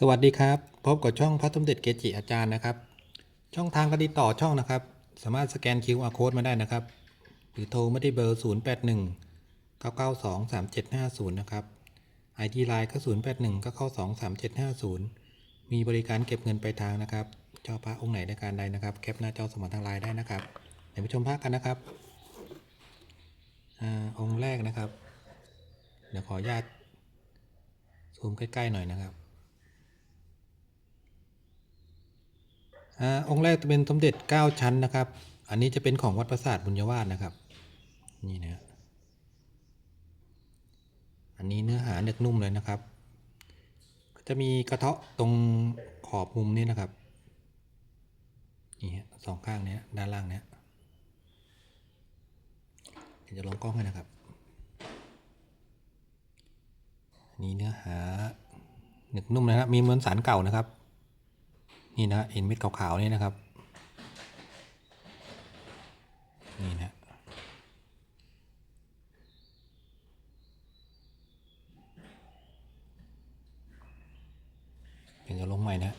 สวัสดีครับ พบกับช่องพระสมเด็จเกจิอาจารย์นะครับ ช่องทางการติดต่อช่องนะครับ สามารถสแกน QR Code มาได้นะครับ หรือโทรมาที่เบอร์ 081 992 3750 นะครับ ID Line ก็ 081 992 3750 มีบริการเก็บเงินไปลายทางนะครับเจ้าพระองค์ไหนในการใดนะครับ แคปหน้าจอสมรทางไลน์ได้นะครับเดี๋ยวไปชมพระกันนะครับอองค์แรกนะครับ เดี๋ยวขออนุญาตซูมใกล้ๆหน่อยนะครับ องค์แรกจะเป็นสมเด็จ 9 ชั้นนะครับ อันนี้จะเป็นของวัดประสาทบุญยวาสนะครับ นี่นะอันนี้เนื้อหาเนึกนุ่มเลยนะครับ จะมีกระเทาะตรงขอบมุมนี้นะครับ นี่ฮะสองข้างเนี้ยด้านล่างเนี้ยเดี๋ยวจะลองกล้องให้นะครับนนี้เนื้อหาหนึกนุ่มนะครับ มีเมวลสารเก่านะครับ นี่นะเห็นเม็ดขาวๆนี่นะครับ นี่นะเป็นจะลงใหม่นะ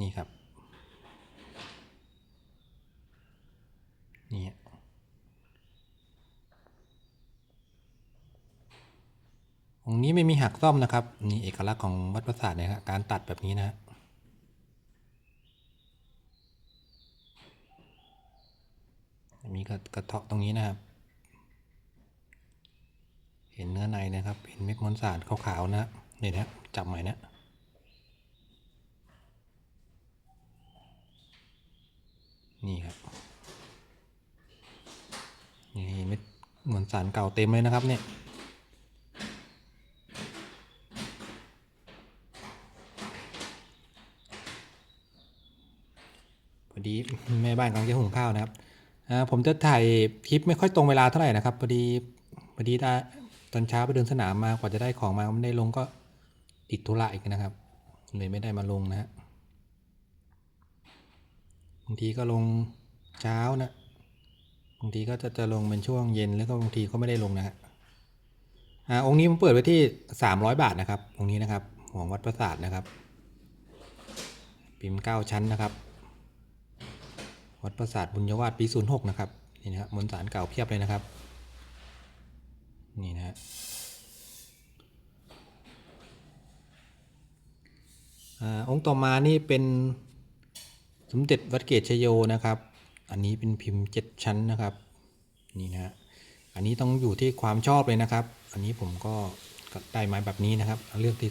นี่ครับ นี่ฮะ องนี้ไม่มีหักซ่อมนะครับนี่เอกลักษณ์ของวัดประสาทเนี่ยครับการตัดแบบนี้นะฮะมีกระกระเทาะตรงนี้นะครับ เห็นเนื้อในนะครับ เห็นเม็ดมวลสารขาวๆนะนี่นะจับใหม่นะนี่ครับนี่เม็ดมวลสารเก่าเต็มเลยนะครับเนี่ย พอดี แม่บ้านกำลังจะหุงข้าวนะครับผมจะถ่ายคลิปไม่ค่อยตรงเวลาเท่าไหร่นะครับพอดีพอดีได้ตอนเช้าไปเดินสนามมากว่าจะได้ของมาไม่ได้ลงก็ติดธุระอีกนะครับเลยไม่ได้มาลงนะฮะบางทีก็ลงเช้านะบางทีก็จะจะลงเป็นช่วงเย็นแล้วก็บางทีก็ไม่ได้ลงนะฮะอ่าองค์นี้ผมเปิดไว้ที่ 300 บาทนะครับองค์นี้นะครับของวัดประสาทนะครับพิมเก้าชั้นนะครับ วัดประสาทบุญยวาสปี 06 นะครับ นี่นะครับมวลสารเก่าเพียบเลยนะครับ นี่นะฮะองค์ต่อมานี่เป็นสมเด็จวัดเกตชโยนะครับ อันนี้เป็นพิมพ์เจ็ดชั้นนะครับ นี่นะฮะ อันนี้ต้องอยู่ที่ความชอบเลยนะครับ อันนี้ผมก็ก็ได้ไม้แบบนี้นะครับ เลือกที่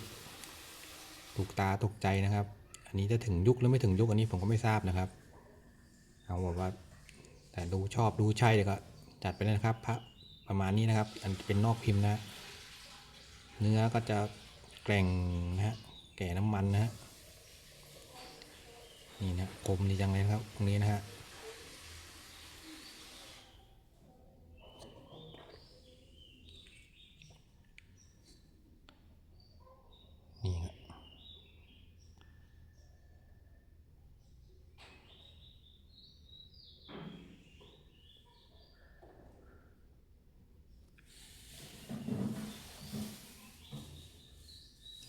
ถูกตาถูกใจนะครับ อันนี้จะถึงยุคหรือไม่ถึงยุคอันนี้ผมก็ไม่ทราบนะครับ เอาบอกว่า แต่ดูชอบดูใช่เลยก็ จัดไปเลยนะครับ พระประมาณนี้นะครับ อันเป็นนอกพิมพ์นะ เนื้อก็จะแกร่งนะฮะแก่น้ำมันนะฮะนี่นะคมดีจังเลยครับตรงนี้นะฮะนี่ครับ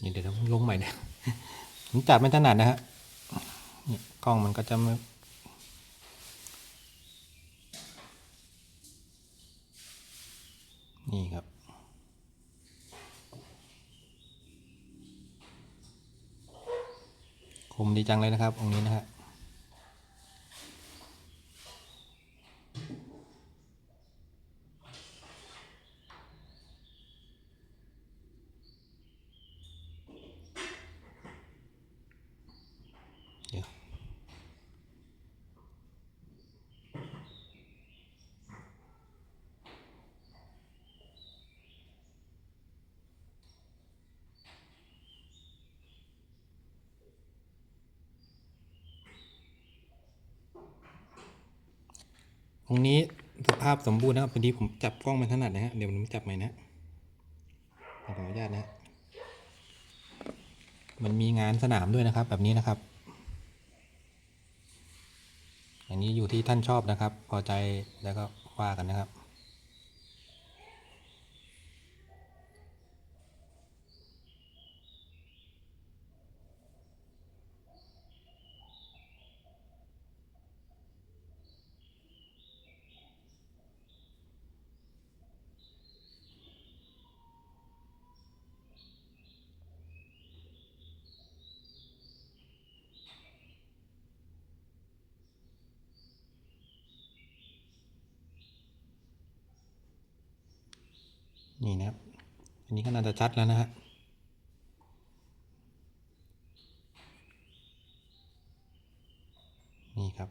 นี่เดี๋ยวต้องลงใหม่นะผมจับไม่ถนัดนะฮะนี่กล้องมันก็จะไม่นี่ครับ คมดีจังเลยนะครับองค์นี้นะฮะ องนี้สภาพสมบูรณ์นะครับพอดีผมจับกล้องมันถนัดนะฮะเดี๋ยวผมจับใหม่นะขออนุญาตนะฮะมันมีงานสนามด้วยนะครับ แบบนี้นะครับ อันนี้อยู่ที่ท่านชอบนะครับ พอใจแล้วก็ว่ากันนะครับ นี่นะครับ อันนี้ก็น่าจะชัดแล้วนะฮะนี่ครับ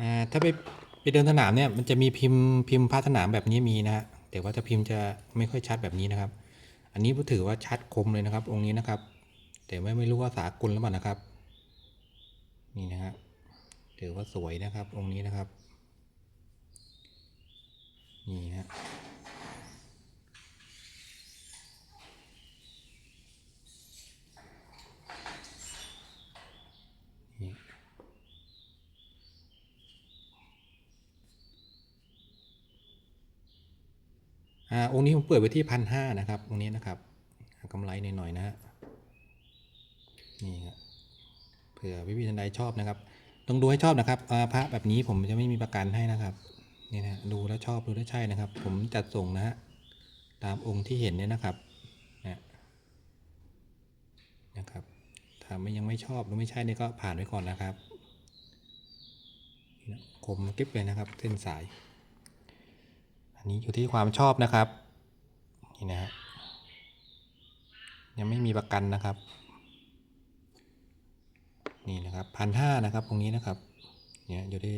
อ่าถ้าไปไปเดินสนามเนี่ยมันจะมีพิมพ์พิมพ์พระสนามแบบนี้มีนะฮะ แต่ว่าถ้าพิมพ์จะไม่ค่อยชัดแบบนี้นะครับ อันนี้ผมถือว่าชัดคมเลยนะครับ องค์นี้นะครับ แต่ไม่ไม่รู้ว่าสากลหรือเปล่านะครับ นี่นะฮะ ถือว่าสวยนะครับองค์นี้นะครับ นี่ฮะนี่อ่าองค์นี้ผมเปิดไว้ที่พันห้านะครับองค์นี้นะครับกำไรหน่อยๆนะฮะนี่ครับเผื่อพี่พี่ทันใดชอบนะครับ ต้องดูให้ชอบนะครับพระแบบนี้ผมจะไม่มีประกันให้นะครับนี่นะดูแล้วชอบดูแล้วใช่นะครับ ผมจัดส่งนะฮะตามองค์ที่เห็นเนี่ยนะครับนะนะครับถ้าไม่ยังไม่ชอบหรือไม่ใช่เนี่ยก็ผ่านไว้ก่อนนะครับนะคมกิ๊บเลยนะครับเส้นสาย อันนี้อยู่ที่ความชอบนะครับนี่นะฮะยังไม่มีประกันนะครับ นี่นะครับพันห้านะครับตรงนี้นะครับเนี่ยอยู่ที่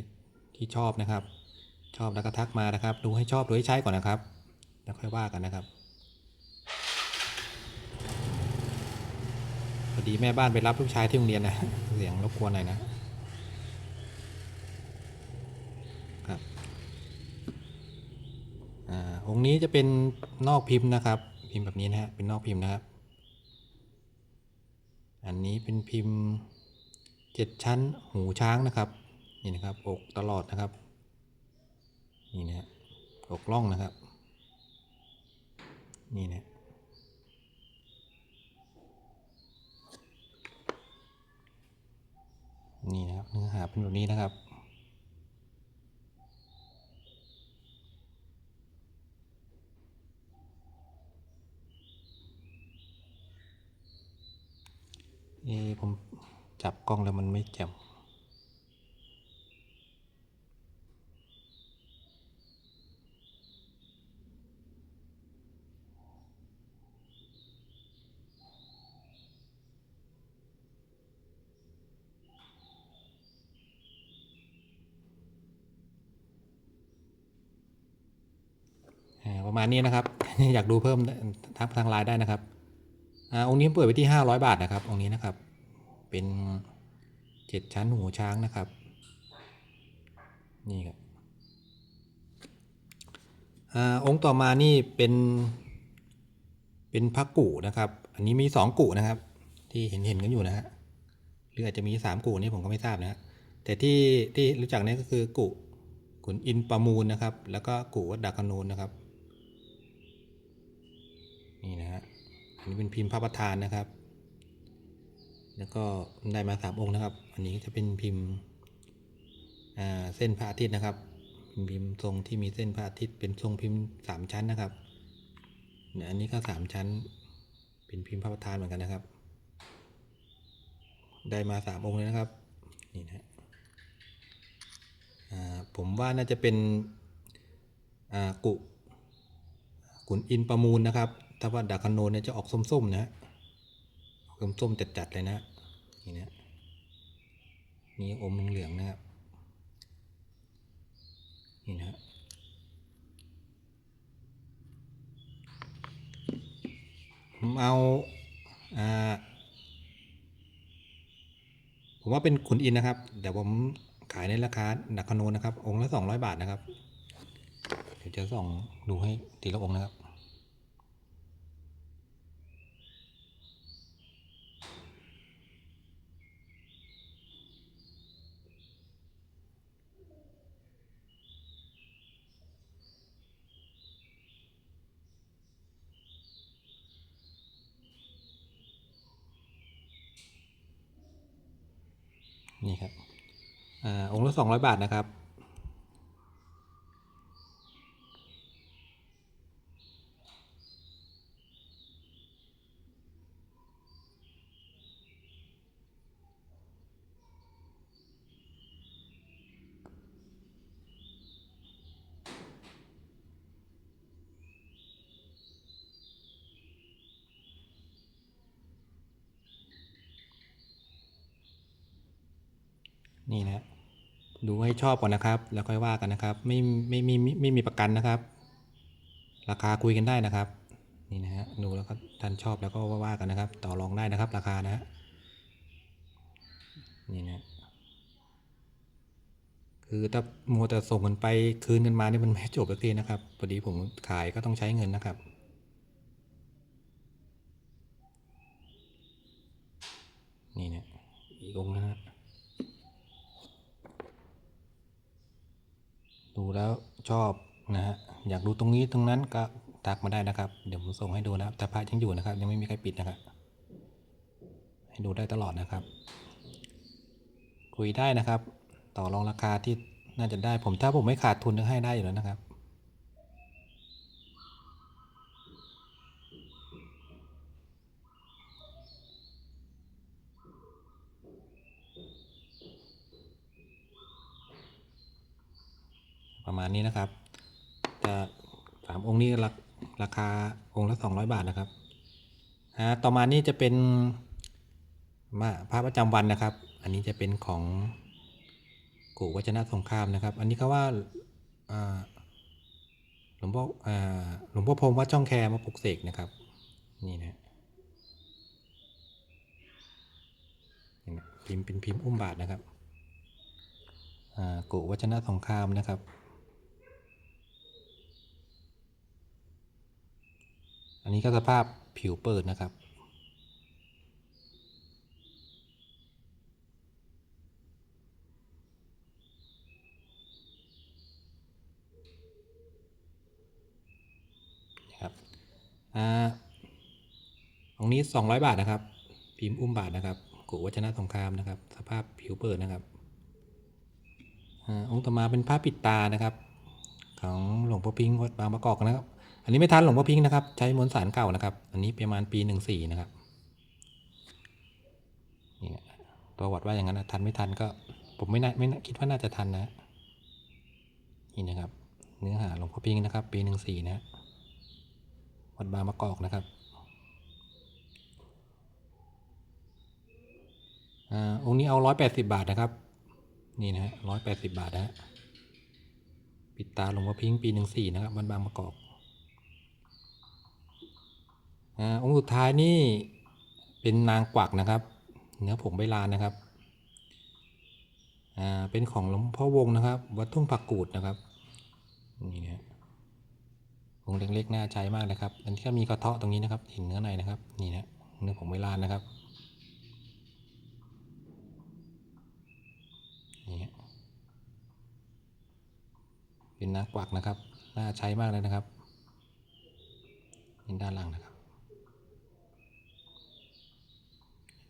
ที่ชอบนะครับ ชอบแล้วก็ทักมานะครับ ดูให้ชอบดูให้ใช้ก่อนนะครับแล้วค่อยว่ากันนะครับพอดีแม่บ้านไปรับลูกชายที่โรงเรียนนะเสียงรบกวนหน่อยนะครับอ่าองค์นี้จะเป็นนอกพิมพ์นะครับ พิมพ์แบบนี้นะฮะเป็นนอกพิมพ์นะครับ อันนี้เป็นพิมพ์ เจ็ดชั้นหูช้างนะครับนี่นะครับอกตลอดนะครับนี่นะอกล่องนะครับนี่นะนี่นะครับเนื้อหาเป็นแบบนี้นะครับเอผม จับกล้องแล้วมันไม่แจ่มประมาณนี้นะครับ อยากดูเพิ่มทักทางไลน์ได้นะครับ อ่า องค์นี้เปิดไว้ที่ 500 บาทนะครับ องค์นี้นะครับ เป็นเจ็ดชั้นหูช้างนะครับ นี่ครับอองค์ต่อมานี่เป็นเป็นพระกุนะครับ อันนี้มีสองกุนะครับ ที่เห็นเห็นกันอยู่นะฮะหรืออาจจะมีสามกุนี่ผมก็ไม่ทราบนะฮะแต่ที่ที่รู้จักนี่ก็คือกุขุนอินประมูลนะครับ แล้วก็กุวัดดาคโนนนะครับนี่นะฮะอันนี้เป็นพิมพ์พระประธานนะครับ แล้วก็ได้มาสามองค์นะครับ อันนี้จะเป็นพิมพ์เส้นพระอาทิตย์นะครับ พิมพ์ทรงที่มีเส้นพระอาทิตย์เป็นทรงพิมพ์สามชั้นนะครับเนี่ยอันนี้ก็สามชั้น เป็นพิมพ์พระประธานเหมือนกันนะครับ ได้มาสามองค์เลยนะครับนี่นะผมว่าน่าจะเป็นกุขุนอินประมูลนะครับ ถ้าว่าดาคาโนนเนี่ยจะออกส้มๆนะฮะออกส้มๆจัดๆเลยนะ นี่นะมีอมเหลืองนะครับ นี่นะผมเอาอ่าผมว่าเป็นขุนอินนะครับ เดี๋ยวผมขายในราคาดักคาโนนนะครับ องค์ละสองร้อยบาทนะครับ เดี๋ยวจะส่องดูให้ทีละองค์นะครับ นี่ครับอองค์ละสองร้อยบาทนะครับ น นี่นะ ดูให้ชอบก่อนนะครับ แล้วค่อยว่ากันนะครับ ไม่ไม่ไม่ไม่ไม่มีประกันนะครับ ราคาคุยกันได้นะครับ นี่นะฮะ ดูแล้วก็ท่านชอบแล้วก็ว่ากันนะครับ ต่อรองได้นะครับ ราคานะฮะนี่นะ คือถ้ามัวแต่ส่งเงินไปคืนเงินมานี่มันไม่จบสักทีนะครับ พอดีผมขายก็ต้องใช้เงินนะครับ นี่เนี่ยอีกองค์นะฮะ ดูแล้วชอบนะฮะอยากดูตรงนี้ตรงนั้นก็ทักมาได้นะครับ เดี๋ยวผมส่งให้ดูนะครับแต่พระยังอยู่นะครับ ยังไม่มีใครปิดนะครับให้ดูได้ตลอดนะครับ คุยได้นะครับ ต่อรองราคาที่น่าจะได้ผมถ้าผมไม่ขาดทุนก็ให้ได้อยู่แล้วนะครับ มาณนี้นะครับ จะสามองค์นี้ราราคาองค์ละสองร้อยบาทนะครับอ่าต่อมานี่จะเป็นมาพระประจำวันนะครับ อันนี้จะเป็นของกูวัชนะสงครามนะครับ อันนี้เขาว่าหลวงพ่อหลวงพ่อพรมวัดช่องแคมาปลุกเสกนะครับ นี่นะพิมพ์เป็นพิมพ์อุ้มบาทนะครับกุวัชนะสงครามนะครับ อันนี้ก็สภาพผิวเปิดนะครับนะครับอ่าตรงนี้ 200 บาทนะครับ พิมพ์อุ้มบาทนะครับกุวัชนะสงครามนะครับ สภาพผิวเปิดนะครับอ่าองค์ต่อมาเป็นผ้าปิดตานะครับ ของหลวงพ่อพิงค์วัดบางประกอบนะครับ นนี้ไม่ทันหลวงพ่อพิงค์นะครับ ใช้มวลสารเก่านะครับ อันนี้ประมาณปีหนึ่งสี่นะครับนี่นะตัววัดว่าอย่างนั้นนะทันไม่ทันก็ ผมไม่น่าไม่น่าคิดว่าน่าจะทันนะนี่นะครับ เนื้อหาหลวงพ่อพิงค์นะครับ ปีหนึ่งสี่นะวัดบางมะกอกนะครับอ่าองค์นี้เอาร้อยแปดสิบาทนะครับ นี่นะฮะร้อยแปดสิบาทนะฮะปิดตาหลวงพ่อพิงค์ปีหนึ่งสี่นะครับวัดบางมะกอก อ่าองค์สุดท้ายนี่เป็นนางกวักนะครับ เนื้อผงใบลานนะครับอ่าเป็นของหลวงพ่อวงนะครับ วัดทุ่งผักกูดนะครับนี่นะฮะวงเล็กๆน่าใช้มากนะครับอันที่ก็มีกระเทาะตรงนี้นะครับเห็นเนื้อในนะครับนี่นะเนื้อผงไมลานนะครับนี่เป็นน้ำกวักนะครับน่าใช้มากเลยนะครับนี่ด้านหลังนะครับ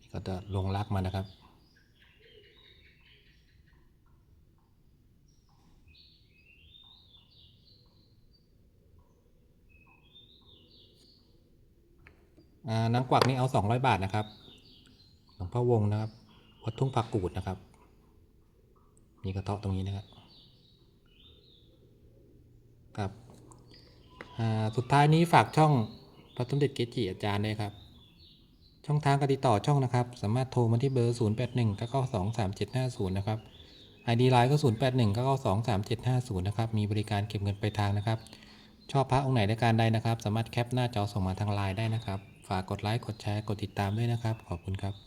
นี่ ก็จะลงรักมานะครับอ่านางกวักนี่เอา 200 บาทนะครับ หลวงพ่อวงนะครับ วัดทุ่งผักกูดนะครับ มีกระเทาะตรงนี้นะครับครับอ่าสุดท้ายนี้ฝากช่องพระสมเด็จเกจิอาจารย์ด้วยครับ ช่องทางการติดต่อช่องนะครับ สามารถโทรมาที่เบอร์ 0 8 1 9 9 2 3 7 5 0 นะครับ ID ไลน์ก็ 0 8 1 9 9 2 3 7 5 0 นะครับ มีบริการเก็บเงินปลายทางนะครับ ชอบพระองค์ไหนในการใดนะครับ สามารถแคปหน้าจอส่งมาทางไลน์ได้นะครับ ฝากกดไลค์ กดแชร์ กดติดตามด้วยนะครับ ขอบคุณครับ